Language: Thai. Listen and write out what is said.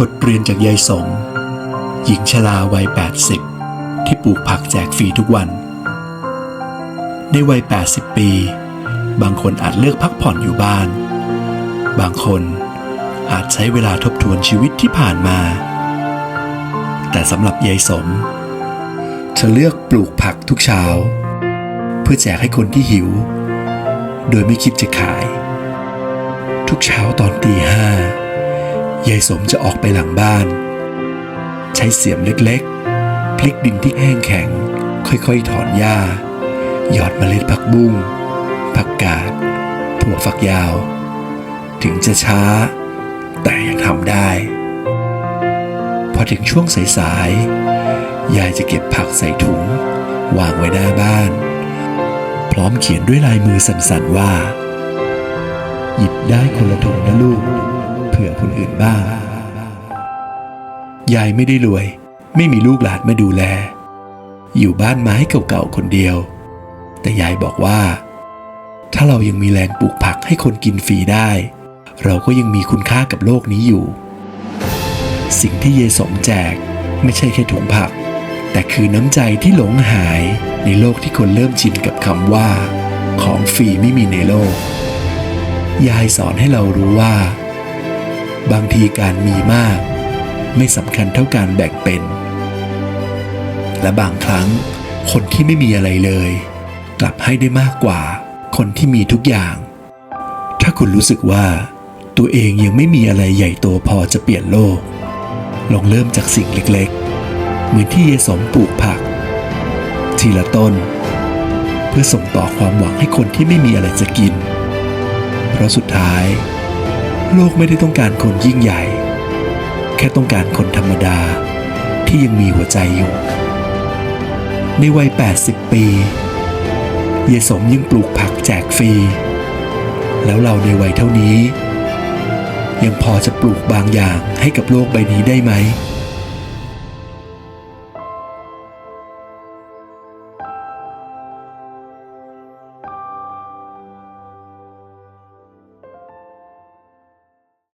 บทเรียนจากยายสม หญิงชราวัย 80 ที่ปลูกผักแจกฟรีทุกวัน ในวัย 80 ปี บางคนอาจเลือกพักผ่อนอยู่บ้าน บางคนอาจใช้เวลาทบทวนชีวิตที่ผ่านมา แต่สำหรับยายสม เธอเลือกปลูกผักทุกเช้า เพื่อแจกให้คนที่หิว โดยไม่คิดจะขาย ทุกเช้าตอนตีห้า ยายสมจะออกไปหลังบ้าน ใช้เสียมเล็กๆ พลิกดินที่แห้งแข็ง ค่อยๆ ถอนหญ้า หยอดเมล็ดผักบุ้งผักกาดถั่วฝักยาว ถึงจะช้า แต่ยังทำได้ พอถึงช่วงสายๆ ยายจะเก็บผักใส่ถุง วางไว้หน้าบ้าน พร้อมเขียนด้วยลายมือสั่นๆว่า หยิบได้คนละถุงนะลูก เผื่อคนอื่นบ้าง ยายไม่ได้รวย ไม่มีลูกหลานมาดูแล อยู่บ้านไม้เก่าๆคนเดียว แต่ยายบอกว่า ถ้าเรายังมีแรงปลูกผักให้คนกินฟรีได้ เราก็ยังมีคุณค่ากับโลกนี้อยู่ สิ่งที่เยายสมแจกไม่ใช่แค่ถุงผัก แต่คือน้ำใจที่หลงหายในโลกที่คนเริ่มชินกับคำว่า ของฟรีไม่มีในโลกยายสอนให้เรารู้ว่า บางทีการมีมาก ไม่สำคัญเท่าการแบ่งเป็น และบางครั้ง คนที่ไม่มีอะไรเลย กลับให้ได้มากกว่า คนที่มีทุกอย่าง ถ้าคุณรู้สึกว่า ตัวเองยังไม่มีอะไรใหญ่โตพอจะเปลี่ยนโลก ลองเริ่มจากสิ่งเล็กๆ เหมือนที่เยสมปลูกผัก ทีละต้น เพื่อส่งต่อความหวังให้คนที่ไม่มีอะไรจะกิน เพราะสุดท้าย โลกไม่ได้ต้องการคนยิ่งใหญ่ แค่ต้องการคนธรรมดาที่ยังมีหัวใจอยู่ ในวัย 80 ปี เยสมยังปลูกผักแจกฟรี แล้วเราในวัยเท่านี้ ยังพอจะปลูกบางอย่างให้กับโลกใบนี้ได้ไหม